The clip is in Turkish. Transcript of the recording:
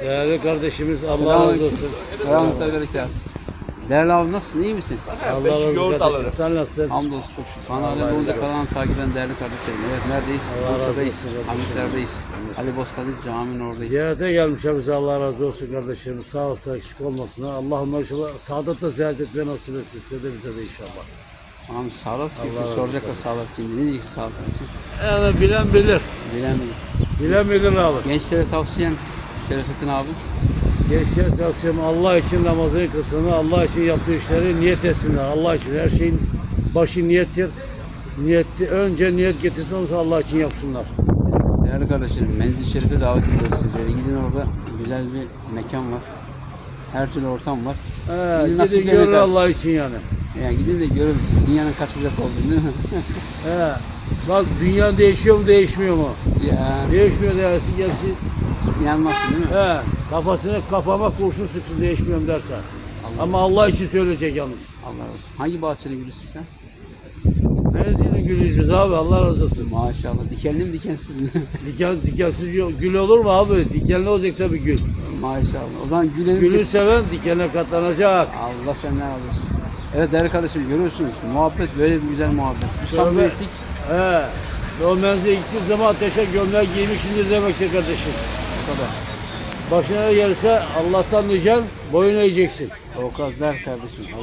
Değerli kardeşimiz Allah razı Selamünaleyküm. olsun. Selametle berekat. Değerli abi nasılsın? iyi misin? Allah razı olsun kardeşim. Sen nasılsın? Hamdolsun çok şükür. Sana Ali Bolca kanalını takip eden değerli kardeşlerim. Evet neredeyiz? Allah razı Bursa'dayız. Hamitler'deyiz. Ali Bostanlı caminin oradayız. Ziyarete gelmişler bize Allah razı olsun kardeşlerim. Sağ olsun eksik olmasınlar. Allah'ım inşallah saadetle ziyaret etmeyi nasip etsin. Size de bize de inşallah. Abi sağlık çünkü razı soracaklar sağlık şimdi. Ne diyeceksin sağlık için? Yani bilen bilir. Bilen bilir. Bilen bilir abi. Gençlere tavsiyen Şerefettin abi. Gençler tavsiyem Allah için namazını kılsınlar. Allah için yaptığı işleri niyet etsinler. Allah için her şeyin başı niyettir. Niyeti, önce niyet getirsin olursa Allah için yapsınlar. Değerli kardeşlerim Menzil Şerif'e davet ediyoruz sizleri. Gidin orada güzel bir mekan var. Her türlü ortam var. He, Gidin nasip görün. Allah için yani. Yani gidin de görün dünyanın kaç bucak olduğunu değil mi? He. Bak dünya değişiyor mu değişmiyor mu? ya Değişmiyor dersin gelsin. İnanmazsın değil mi? He. Kafasına kafama kurşun sıksın değişmiyorum dersen. Ama Allah için söyleyecek yalnız. Allah razı olsun. Hangi bahçeli gülüsün sen? Benzinin gülüz biz abi Allah razı olsun. Maşallah. Dikenli mi dikensiz mi? Diken, dikensiz yok. Gül olur mu abi? Dikenli olacak tabii gül. Maşallah. O zaman gülelim. Gülü seven dikene katlanacak. Allah senden razı olsun. Evet değerli kardeşim görüyorsunuz muhabbet böyle bir güzel muhabbet. Tövbe. samimiyetlik He. O menzile gittiğin zaman ateşe gömlek giymişsindir demektir kardeşim. Kadar. Başına gelirse Allah'tan diyeceksin, boyun eğeceksin. O kadar kardeşim.